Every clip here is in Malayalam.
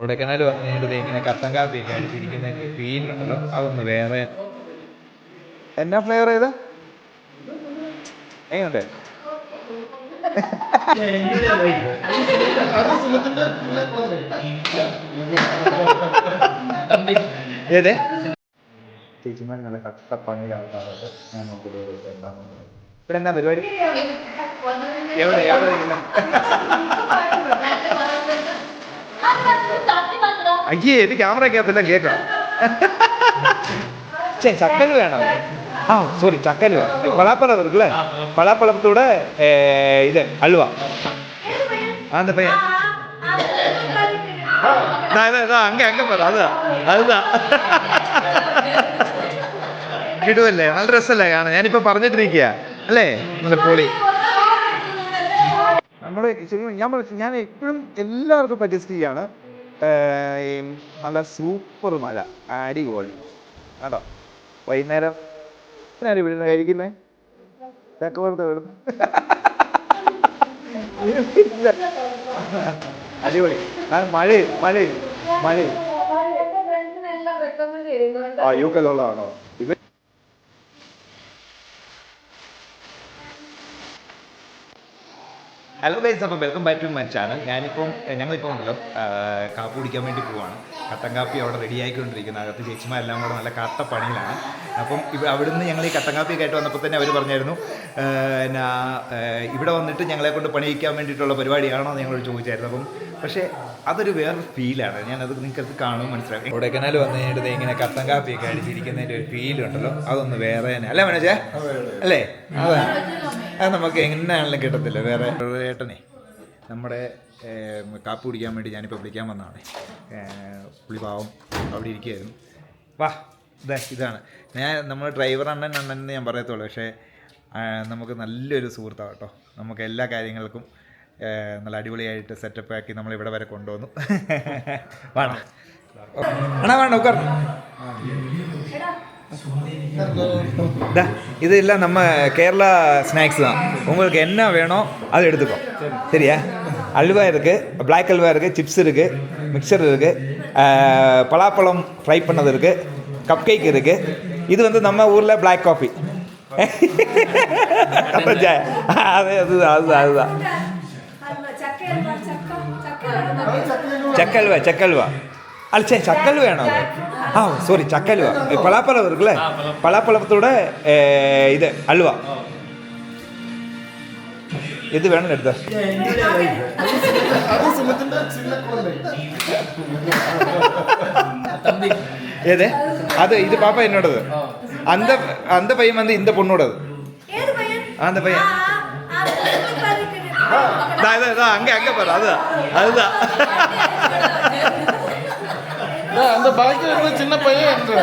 കൊടൈക്കനാൽ വന്നിട്ട് ഇങ്ങനെ കട്ടൻ കാപ്പി അടിച്ചിരിക്കുന്ന ഫീലുണ്ടല്ലോ അതൊന്ന് വേറെ എന്നാ ഫ്ലേവർ ചെയ്ത? എങ്ങനെയുണ്ട്? ഏതേ? ചേച്ചിമാർ നല്ല കട്ടപ്പണിയിലാണ് ഞാൻ നോക്കിയിട്ട് ഇവിടെ എന്താ പരിപാടി എവിടെ എവിടെ? അയ്യേ ഇത് ക്യാമറയ്ക്കകത്തെല്ലാം കേൾക്കാം ചേ ചക്കൽ വേണം ആ സോറി ചക്കൽ പളാപ്പളം இருக்குல்ல பலாப்பழத்தோட இது அல்வா அந்த பையன் நான் இதான் இதான் அங்கே அங்கே பாரு அதுதான் அதுதான் കിടുവല്ലേ നല്ല രസമല്ലേ കാണാൻ ഞാനിപ്പോ പറഞ്ഞിട്ടിരിക്കുക അല്ലേ നല്ല പൊളി നമ്മുടെ ഞാൻ ഞാൻ എപ്പോഴും എല്ലാവർക്കും സജസ്റ്റ് ചെയ്യാണ് നല്ല സൂപ്പർ മഴ. അടിപൊളി. കേട്ടോ വൈകുന്നേരം ഞാനും ഇവിടെ കഴിക്കുന്നേ ചക്കപ്പുറത്ത് വിടും അടിപൊളി. ആ മഴ മഴ മഴ. ആ യു കല്ലുള്ളതാണോ ഇത് ഹലോ ഗൈസ് അപ്പം welcome back to my channel ഞാനിപ്പം ഞങ്ങളിപ്പോൾ ഉണ്ടല്ലോ കാപ്പ് കുടിക്കാൻ വേണ്ടി പോവാണ്. കട്ടൻ കാപ്പി അവിടെ റെഡി ആയിക്കൊണ്ടിരിക്കുന്നത് അകത്ത് ചേച്ചിമാരെല്ലാം കൂടെ നല്ല കട്ട പണിയിലാണ്. അപ്പം ഇവ അവിടുന്ന് ഞങ്ങൾ ഈ കട്ടൻ കാപ്പി കേട്ട് വന്നപ്പോൾ തന്നെ അവർ പറഞ്ഞായിരുന്നു എന്നാ ഇവിടെ വന്നിട്ട് ഞങ്ങളെ കൊണ്ട് പണിയിക്കാൻ വേണ്ടിയിട്ടുള്ള പരിപാടിയാണോ എന്ന് ഞങ്ങളോട് ചോദിച്ചായിരുന്നു. അപ്പം പക്ഷേ അതൊരു വേറൊരു ഫീലാണ് ഞാനത് നിങ്ങൾക്കത് കാണും മനസ്സിലാക്കി കൊടൈക്കനാൽ വന്നു കഴിഞ്ഞിട്ട് ഇങ്ങനെ കട്ടൻ കാപ്പിയൊക്കെ അടിച്ചിരിക്കുന്നതിന്റെ ഒരു ഫീലുണ്ടല്ലോ അതൊന്ന് വേറെ തന്നെ. അല്ലേ മനോജേ? അല്ലേ? അതെ. അത് നമുക്ക് എങ്ങനെയാണെങ്കിലും കിട്ടത്തില്ല. വേറെ ഏട്ടനെ നമ്മുടെ കാപ്പ് കുടിക്കാൻ വേണ്ടി ഞാനിപ്പോൾ വിളിക്കാൻ വന്നതാണ്. പുള്ളി പാവം അവിടെ ഇരിക്കുകയായിരുന്നു. വാ ഇതാ ഇതാണ്. ഞാൻ നമ്മൾ ഡ്രൈവർ അണ്ണൻ അണ്ണൻ എന്ന് ഞാൻ പറയത്തുള്ളൂ. പക്ഷേ നമുക്ക് നല്ലൊരു സുഹൃത്താണ് കേട്ടോ. നമുക്ക് എല്ലാ കാര്യങ്ങൾക്കും നല്ല അടിപൊളിയായിട്ട് സെറ്റപ്പ് ആക്കി നമ്മൾ ഇവിടെ വരെ കൊണ്ടുവന്നു. വേണം അണ്ണാ. വേണ്ട ഉക്കാർ இது இதெல்லாம் நம்ம கேரளா ஸ்நாக்ஸ் தான். உங்களுக்கு என்ன வேணும் அது எடுத்துக்கோ. சரியா? அல்வா இருக்குது பிளாக் அல்வா இருக்குது சிப்ஸ் இருக்குது மிக்சர் இருக்குது பலாப்பழம் ஃப்ரை பண்ணது இருக்குது கப் கேக் இருக்குது இது வந்து நம்ம ஊரில் பிளாக் காஃபி அது அதுதான் அதுதான் அதுதான். சக்கல்வா சக்கல்வா അല്ല சக்கல் வேணும் അത് ആ സോറി அல்வா பலாப்பழம் ഇരിക്കല്ലേ பலாப்பழத்தோட இது அல்வா. ഇത് வேணும் എടുത്ത ஏது அது இது பாப்பா என்னோடது. அந்த அந்த பையன் வந்து இந்த பொண்ணோடது. அந்த பையன். அங்கே அங்கே பாரு. அதுதான் அதுதான். அந்த பாக்கில் இருந்த சின்ன பையன் என்று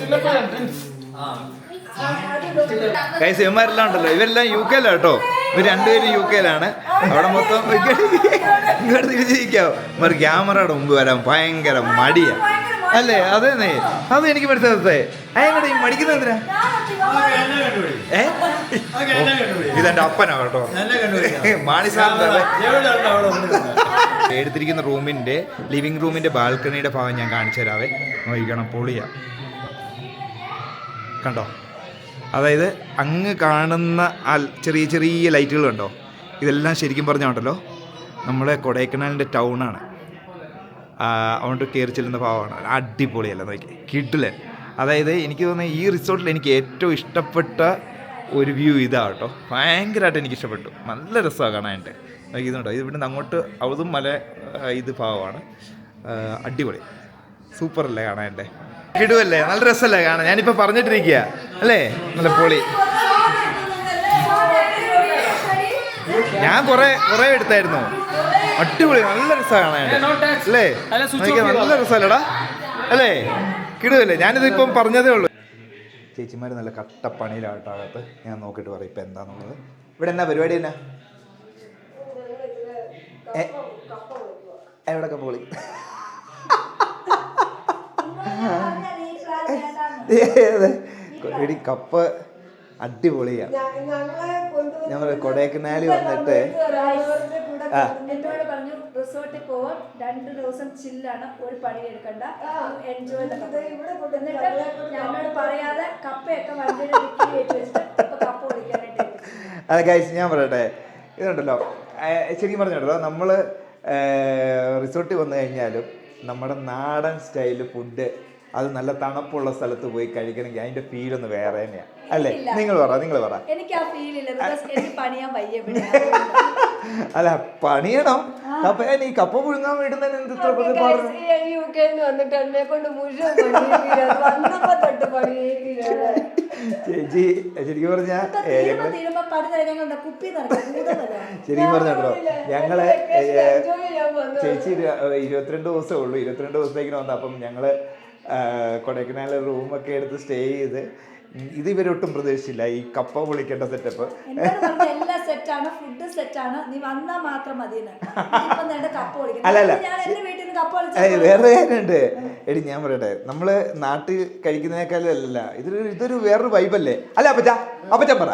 சின்ன பையன். കൈസ് ഇവന്മാരെല്ലാം ഉണ്ടല്ലോ. ഇവരെല്ലാം യു കെയിലാണ് കേട്ടോ. ഇവർ രണ്ടുപേരും യു കെയിലാണ് അവിടെ മൊത്തം ഇങ്ങോട്ട് തിരിച്ചിരിക്കാവും ഇവർ ക്യാമറയുടെ മുമ്പ് വരാൻ ഭയങ്കര മടിയാ. അല്ലേ? അതെ നേ അത് എനിക്ക് മനസ്സിലാകത്തെ അയാളുടെ ഈ മടിക്കുന്ന എന്തിനാ? ഇതെന്റെ അപ്പനാ കേട്ടോ. എടുത്തിരിക്കുന്ന റൂമിന്റെ ലിവിംഗ് റൂമിന്റെ ബാൽക്കണിയുടെ ഭാഗം ഞാൻ കാണിച്ചു തരാവേ. നോക്കണം പൊളിയാ. കണ്ടോ? അതായത് അങ്ങ് കാണുന്ന ചെറിയ ചെറിയ ലൈറ്റുകൾ കണ്ടോ ഇതെല്ലാം ശരിക്കും പറഞ്ഞുണ്ടല്ലോ? നമ്മുടെ കൊടൈക്കനാലിന്റെ ടൗണാണ്. അതുകൊണ്ട് കയറി ചെല്ലുന്ന ഭാവമാണ് അടിപൊളിയല്ല നോക്കി. കിട്ടില്ല അതായത് എനിക്ക് തോന്നുന്നത് ഈ റിസോർട്ടിൽ എനിക്ക് ഏറ്റവും ഇഷ്ടപ്പെട്ട ഒരു വ്യൂ ഇതാ കേട്ടോ ഭയങ്കരമായിട്ട് എനിക്ക് ഇഷ്ടപ്പെട്ടു. നല്ല രസമാണ് കാണാനായിട്ട്. ഇതുണ്ടോ? ഇത് ഇവിടുന്ന് അങ്ങോട്ട് അതും മല ഇത് ഭാവമാണ് അടിപൊളി. സൂപ്പറല്ലേ കാണാനായിട്ട്? കിടുവല്ലേ? നല്ല രസമല്ലേ കാണാൻ? ഞാനിപ്പോൾ പറഞ്ഞിട്ടിരിക്കുക അല്ലേ? നല്ല പൊളി. ഞാൻ കുറെ കുറെ എടുത്തായിരുന്നു. അടിപൊളി നല്ല രസമാണ് അല്ലേ? നല്ല രസമല്ലടാ അല്ലേ? കിടുവല്ലേ? ഞാനിത് ഇപ്പം പറഞ്ഞതേ ഉള്ളൂ. ചേച്ചിമാർ നല്ല കട്ടപ്പണിയിലാട്ടോ അകത്ത്. ഞാൻ നോക്കിയിട്ട് പറയും ഇപ്പം എന്താന്നുള്ളത്. ഇവിടെ എന്നാ പരിപാടി എന്നാ? ഏ എവിടെ പോളി? ഏത് എടി കപ്പ് അടിപൊളിയാണ്. ഞങ്ങളെ കൊണ്ടുവന്ന് ഞങ്ങൾ കൊടൈക്കനാലിൽ വന്നിട്ട് ആ. എന്നോട് പറഞ്ഞു റിസോർട്ടിൽ രണ്ട് ദിവസം ചില്ലാണ്. ഒരു പണി എടുക്കണ്ട. എൻജോയ് എന്നിട്ട് ഞാനോട് പറയാതെ കപ്പയൊക്കെ വണ്ടിയുടെ ഡിക്കി കയറ്റി വെച്ചിട്ട് കപ്പ അതെ ഗൈസ് ഞാൻ പറയട്ടെ. ഇതുണ്ടല്ലോ. ശരിക്കും പറഞ്ഞിട്ടുണ്ടല്ലോ. നമ്മൾ റിസോർട്ടിൽ വന്നു കഴിഞ്ഞാലും നമ്മുടെ നാടൻ സ്റ്റൈൽ ഫുഡ് അത് നല്ല തണുപ്പുള്ള സ്ഥലത്ത് പോയി കഴിക്കണമെങ്കിൽ അതിന്റെ ഫീൽ ഒന്ന് വേറെ തന്നെയാണ് അല്ലേ? നിങ്ങൾ പറ നിങ്ങൾ പറ. എനിക്ക് ആ ഫീൽ അല്ല പണിയണം. കപ്പ ഈ കപ്പ പുഴുങ്ങാൻ വിടുന്നതിന് എന്ത്? യു വന്നിട്ട് എന്നെ കൊണ്ട് മുഴുവൻ ചേച്ചി ശരിക്കും പറഞ്ഞാ ഞങ്ങൾ ശരിക്കും പറഞ്ഞോ ചേച്ചി ഇരു- ഇരുപത്തിരണ്ട് ദിവസമേ ഉള്ളൂ. ഇരുപത്തിരണ്ട് ദിവസത്തേക്കിന് വന്നപ്പം ഞങ്ങൾ കൊടൈക്കനാലിൽ റൂമൊക്കെ എടുത്ത് സ്റ്റേ ചെയ്ത് ഇത് ഇവരൊട്ടും പ്രതീക്ഷിച്ചില്ല. ഈ കപ്പ പൊളിക്കേണ്ട സെറ്റപ്പ് എല്ലാം സെറ്റാണ് ഫുഡ് സെറ്റാണ് നീ വന്നാ മാത്രം മതി അല്ല, അല്ല. വേറെ കാര്യമുണ്ട്. എടി ഞാൻ പറയട്ടെ. നമ്മൾ നാട്ടിൽ കഴിക്കുന്നതിനേക്കാളും അല്ല ഇതൊരു ഇതൊരു വേറൊരു വൈബല്ലേ അല്ല? അപ്പച്ച അപ്പച്ച പറ.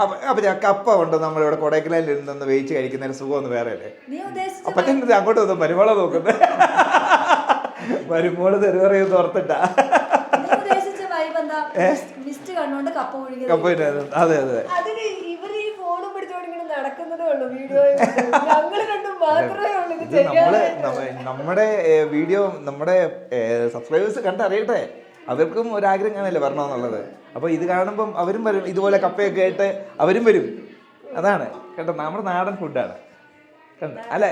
അപ്പ- അപ്പച്ച കപ്പ ഉണ്ട്? നമ്മളിവിടെ കൊടൈക്കനാലിൽ ഇരുന്ന് വേവിച്ച് കഴിക്കുന്നതിന് സുഖം ഒന്ന് വേറെ അല്ലേ അപ്പച്ചൻ അങ്ങോട്ട് വന്നു മരുമോളെ നോക്കുന്നത് മരുമോൾ തെരുവറിയെന്ന് ഓർത്തിട്ടാ. നീ ഉദ്ദേശിച്ച വൈബ് മിസ്റ്റ് കണ്ണുകൊണ്ട് കപ്പ ഒഴുകി കപ്പ ഇട്ട് അതെ അതെ. അതിന് ഇവർ ഈ ഫോണും പിടിച്ചോണ്ട് ഇങ്ങനെ നടക്കുന്നതേ ഉള്ളൂ വീഡിയോ ഞങ്ങൾ മാത്രമേ ഉള്ളൂ ഇത് ഇത് നമ്മൾ നമ്മുടെ വീഡിയോ നമ്മുടെ സബ്സ്ക്രൈബേഴ്സ് കണ്ടറിയട്ടെ? അവർക്കും ഒരാഗ്രഹം കാണല്ലേ വരണമെന്നുള്ളത്. അപ്പൊ ഇത് കാണുമ്പം അവരും വരും. ഇതുപോലെ കപ്പയൊക്കെ ആയിട്ട് അവരും വരും. അതാണ്. കേട്ടോ നമ്മുടെ നാടൻ ഫുഡാണ് അല്ലെ?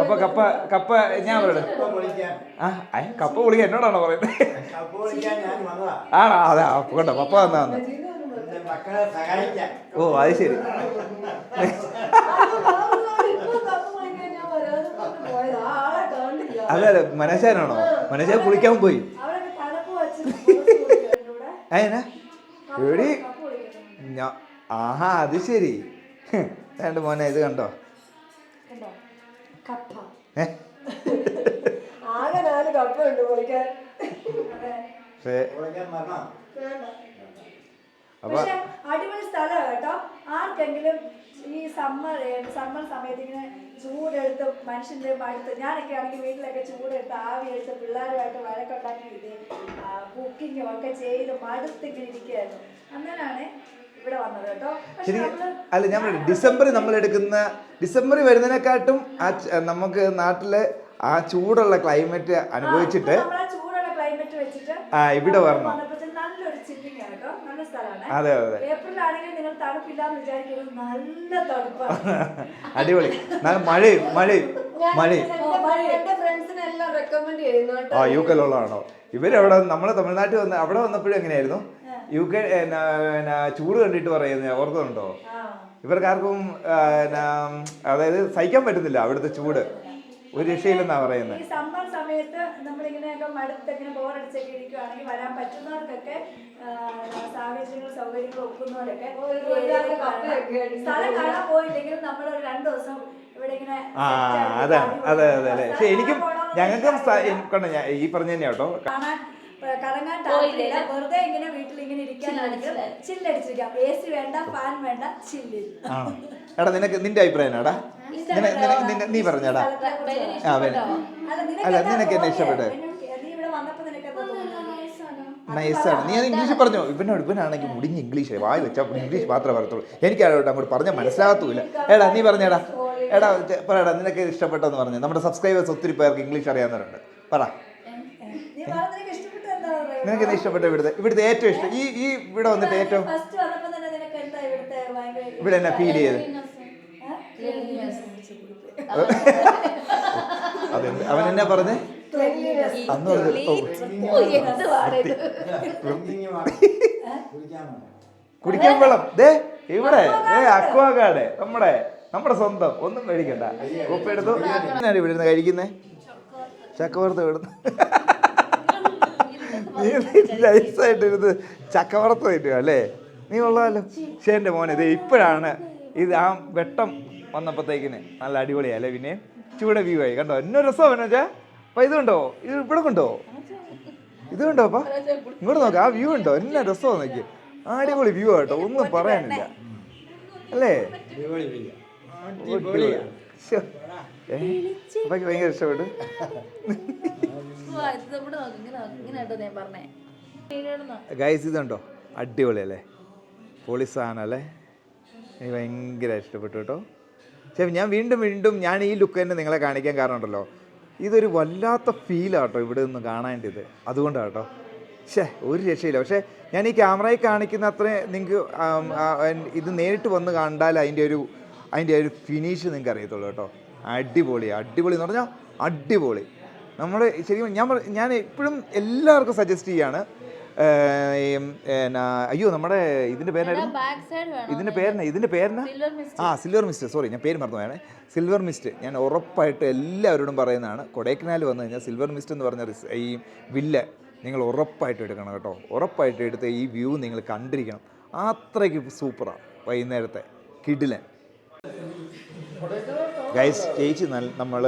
അപ്പൊ കപ്പ കപ്പ ഞാൻ പറയട്ടെ? ആ കപ്പ പൊളിക്ക എന്നോടാണോ പറയുന്നത്? ഞാൻ ആണോ? അതെ കേട്ടോ പപ്പ വന്നാ വന്നു. ഓ അത് ശരി. അത് ഞാൻ അതെ മനസ്സാനാണോ മനസ്സാൻ കുളിക്കാൻ പോയി. അവരൊക്കെ തണുപ്പ് വെച്ച് ആഹാ അത് ശരി. രണ്ട് മോനെ ഇത് കണ്ടോ? കണ്ടോ? കപ്പ. ഏ? നാല് കപ്പുണ്ട് വിളിക്കാൻ പക്ഷേ അപ്പൊ അടിപൊളി സ്ഥലമാണ് കേട്ടോ. ആർക്കെങ്കിലും ഈ സമ്മർ സമ്മർ സമയത്ത് ഇങ്ങനെ ചൂടെടുത്ത് മനുഷ്യന്റെ അടുത്ത് ഞാനൊക്കെ ആണെങ്കിൽ വീട്ടിലൊക്കെ ചൂടെടുത്ത് ആവി എടുത്ത് പിള്ളേരുമായിട്ട് വഴക്കുണ്ടാക്കി ഇത് കുക്കിങ്ങും ഒക്കെ ചെയ്ത് മടുത്തിങ്ങനെ ഇരിക്കുകയായിരുന്നു. അങ്ങനെയാണ് ഇവിടെ വന്നത് കേട്ടോ. ശരി അല്ല ഞാൻ പറയാം ഡിസംബറിൽ നമ്മൾ എടുക്കുന്ന ഡിസംബറിൽ വരുന്നതിനെക്കാട്ടും ആ നമുക്ക് നാട്ടിലെ ആ ചൂടുള്ള ക്ലൈമറ്റ് അനുഭവിച്ചിട്ട് നമ്മൾ ആ ചൂടുള്ള ക്ലൈമറ്റ് വെച്ചിട്ട് ആ, ഇവിടെ വരണം. നല്ലൊരു ചില്ലിങ് ആണ് കേട്ടോ. നല്ല സ്ഥലമാണ്. അതെ അതെ അടിപൊളി. നല്ല മഴയും മഴയും മഴയും. എന്റെ ഫ്രണ്ട്സിനെ എല്ലാം റെക്കമെൻഡ് ചെയ്യുന്നു കേട്ടോ. ആ യു കെയിലുള്ളതാണോ ഇവരവിടെ നമ്മളെ തമിഴ്നാട്ടിൽ വന്ന് അവിടെ വന്നപ്പോഴും എങ്ങനെയായിരുന്നു? യു കെ ചൂട് കണ്ടിട്ട് പറയുന്നത് ഓർക്കുന്നുണ്ടോ? ഇവർക്ക് ആർക്കും എന്നാ അതായത് സഹിക്കാൻ പറ്റുന്നില്ല അവിടുത്തെ ചൂട്. ഒരു രക്ഷയില്ലെന്നാ പറയുന്നത് ഈ സമ്മർ സമയത്ത് നമ്മളിങ്ങനെയൊക്കെ മടുത്ത് ഇങ്ങനെ ബോറടിച്ചൊക്കെ ഇരിക്കുവാണെങ്കിൽ വരാൻ പറ്റുന്നവർക്കൊക്കെ ആ, സാഹചര്യങ്ങളും സൗകര്യങ്ങളും ഒക്കുന്നവരൊക്കെ ഒരു സ്ഥലം കാണാൻ നമ്മൾ രണ്ടു ദിവസം ഇവിടെ ഇങ്ങനെ അതാണ്. അതെ അതെ അതെ പക്ഷെ എനിക്കും ഞങ്ങൾക്കും കണ്ടോ ഞാൻ ഈ പറഞ്ഞ തന്നെയാ കേട്ടോ. കാണാൻ ഏ, കറങ്ങാൻ താല്പര്യമില്ല. വെറുതെ ഇങ്ങനെ വീട്ടിൽ ഇങ്ങനെ ഇരിക്കാനാണെങ്കിൽ ചില്ലടിച്ചിരിക്കാം. എ സി വേണ്ട ഫാൻ വേണ്ട ചില്ലിൽ ആണോ എടാ നിനക്ക് നിന്റെ അഭിപ്രായം എടാ നീ പറഞ്ഞടാ? അല്ല, നിനക്ക് എന്നെ ഇഷ്ടപ്പെട്ടെ? നൈസാണ്? നീ അത് ഇംഗ്ലീഷിൽ പറഞ്ഞോ? ഇവനോട് ഇവനാണെങ്കിൽ മുടിഞ്ഞ് ഇംഗ്ലീഷ് വായി വെച്ചാൽ ഇംഗ്ലീഷ് മാത്രമേ പറയത്തുള്ളൂ. എനിക്കവിടെ അങ്ങോട്ട് പറഞ്ഞാൽ മനസ്സിലാകത്തുമില്ല എടാ നീ പറഞ്ഞേടാ. എടാ പറയടാ നിനക്ക് ഇഷ്ടപ്പെട്ടെന്ന് പറഞ്ഞു. നമ്മുടെ സബ്സ്ക്രൈബേഴ്സ് ഒത്തിരി പേർക്ക് ഇംഗ്ലീഷ് അറിയാവുന്നവരുണ്ട്. പറ. നിനക്ക് ഇഷ്ടപ്പെട്ട ഇവിടുത്തെ ഇവിടുത്തെ ഏറ്റവും ഇഷ്ടം. ഈ ഈ ഇവിടെ വന്നിട്ട് ഏറ്റവും ഇവിടെ എന്നാ ഫീൽ ചെയ്ത്. അതെന്ത്? അവൻ എന്നാ പറഞ്ഞേ? അന്ന് കുടിക്കാൻ വെള്ളം. ദേ ഇവിടെ ദേ അക്വാഗാഡ് നമ്മുടെ നമ്മുടെ സ്വന്തം. ഒന്നും മേടിക്കണ്ട. ഉപ്പ് എടുത്തു. ഇവിടെ ഇരുന്ന് കഴിക്കുന്നേ? ചക്കവർത്ത് ഇവിടുന്ന്. നീ നൈസായിട്ട് ഇരുന്ന് ചക്കവറുത്ത് തരുക അല്ലേ? നീ ഉള്ളതല്ലോ? പക്ഷേ മോനെ ഇത് ഇപ്പോഴാണ് ഇത് ആ വെട്ടം വന്നപ്പോഴത്തേക്കിന് നല്ല അടിപൊളിയാ അല്ലേ പിന്നെ ചൂടെ വ്യൂ ആയി. കണ്ടോ? എന്നോ രസം വെച്ചാ അപ്പൊ ഇതുണ്ടോ ഇത് ഇവിടെ കണ്ടോ? ഇത് കണ്ടോ അപ്പ? ഇങ്ങോട്ട് നോക്കാം ആ വ്യൂ ഉണ്ടോ എന്നെ രസമാണ് നോക്കി. അടിപൊളി വ്യൂ ആട്ടോ ഒന്നും പറയാനില്ല. അല്ലേ? ഭയങ്കര ഇഷ്ടപ്പെട്ടു. ഗൈസ് ഇതുണ്ടോ? അടിപൊളിയല്ലേ? പൊളി സാധനം അല്ലേ എനിക്ക് ഭയങ്കര ഇഷ്ടപ്പെട്ടു കേട്ടോ. പക്ഷേ ഞാൻ വീണ്ടും വീണ്ടും ഞാൻ ഈ ലുക്ക് തന്നെ നിങ്ങളെ കാണിക്കാൻ കാരണം ഉണ്ടല്ലോ. ഇതൊരു വല്ലാത്ത ഫീലാട്ടോ ഇവിടെ നിന്ന് ഇത് അതുകൊണ്ടാണ് കേട്ടോ. ഷേ ഒരു രക്ഷയില്ല. പക്ഷേ ഞാൻ ഈ ക്യാമറയിൽ കാണിക്കുന്ന അത്ര നിങ്ങൾക്ക് ഇത് നേരിട്ട് വന്ന് കണ്ടാൽ അതിന്റെ ഒരു അതിന്റെ ഒരു ഫിനിഷ് നിങ്ങൾക്ക് അറിയത്തുള്ളൂ കേട്ടോ. അടിപൊളി അടിപൊളി എന്ന് പറഞ്ഞാൽ അടിപൊളി. നമ്മൾ ശരിക്കും ഞാൻ ഞാൻ എപ്പോഴും എല്ലാവർക്കും സജസ്റ്റ് ചെയ്യാണ്. അയ്യോ നമ്മുടെ ഇതിന്റെ പേരായിരുന്നു ഇതിന്റെ സൈഡ് ഇതിന്റെ ഇതിന്റെ പേരെന്നാ ഇതിന്റെ പേരെന്നാ ആ സിൽവർ മിസ്റ്റ് സോറി ഞാൻ പേര് മറന്നു വേണേ സിൽവർ മിസ്റ്റ് ഞാൻ ഉറപ്പായിട്ട് എല്ലാവരോടും പറയുന്നതാണ്. കൊടൈക്കനാൽ വന്നു കഴിഞ്ഞാൽ സിൽവർ മിസ്റ്റ് എന്ന് പറഞ്ഞ ഈ വില്ല നിങ്ങൾ ഉറപ്പായിട്ട് എടുക്കണം കേട്ടോ. ഉറപ്പായിട്ട് എടുത്ത് ഈ വ്യൂ നിങ്ങൾ കണ്ടിരിക്കണം. അത്രയ്ക്ക് സൂപ്പറാണ് വൈകുന്നേരത്തെ കിടിലൻ. ഗൈസ് ചേച്ചി നല്ല നമ്മൾ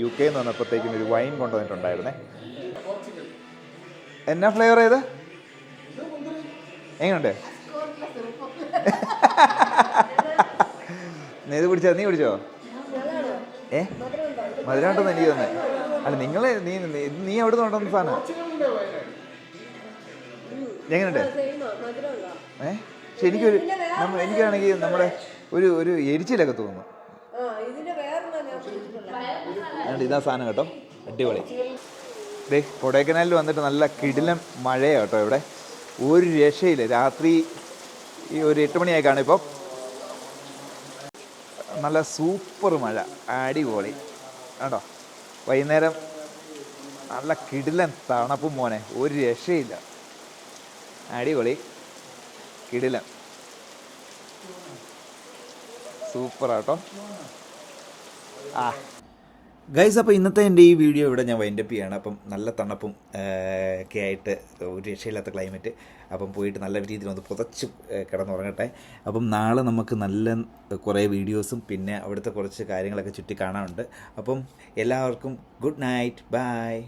യു കെ എന്ന് വന്നപ്പോഴത്തേക്കും ഒരു വൈൻ കൊണ്ടുവന്നിട്ടുണ്ടായിരുന്നേ. എന്നാ ഫ്ലേവർ ചെയ്ത് എങ്ങനെയുണ്ട് നീ ഇത് കുടിച്ചോ? നീ കുടിച്ചോ? ഏ? മധുരമുണ്ടെന്ന് എനിക്ക് തന്നെ അല്ല നിങ്ങൾ നീ നീ- എവിടെ നിന്ന് കൊണ്ടുവന്ന സാധനം? എങ്ങനെയുണ്ട് ഏ? പക്ഷെ എനിക്കൊരു എനിക്കാണെങ്കിൽ നമ്മുടെ ഒരു ഒരു എരിച്ചിലൊക്കെ തോന്നുന്നു ആ ഇതിന്റെ വേറൊന്നും ഞാൻ കുടിച്ചിട്ടില്ല അതുകൊണ്ട് ഇതാ സാധനം കേട്ടോ. അടിപൊളി. ദേ കൊടൈക്കനാലിൽ വന്നിട്ട് നല്ല കിടിലം മഴയാണ് കേട്ടോ ഇവിടെ. ഒരു രക്ഷയില്ല. രാത്രി ഈ ഒരു എട്ട് മണിയായി കാണും ഇപ്പം. നല്ല സൂപ്പർ മഴ. അടിപൊളി. കേട്ടോ വൈകുന്നേരം നല്ല കിടിലൻ തണുപ്പും മോനെ. ഒരു രക്ഷയില്ല. അടിപൊളി. കിടിലൻ. സൂപ്പറാട്ടോ ആ. ഗൈസ് അപ്പോൾ ഇന്നത്തെ എന്റെ ഈ വീഡിയോ ഇവിടെ ഞാൻ വൈൻഡപ്പ് ചെയ്യാണ്. അപ്പം നല്ല തണുപ്പും ഒക്കെ ആയിട്ട് ഒരു രക്ഷയില്ലാത്ത ക്ലൈമറ്റ് അപ്പം പോയിട്ട് നല്ല രീതിയിൽ ഒന്ന് പുതച്ച് കിടന്നുറങ്ങട്ടെ. അപ്പം നാളെ നമുക്ക് നല്ല കുറേ വീഡിയോസും പിന്നെ അവിടുത്തെ കുറച്ച് കാര്യങ്ങളൊക്കെ ചുറ്റി കാണാനുണ്ട്. അപ്പം എല്ലാവർക്കും ഗുഡ് നൈറ്റ് ബൈ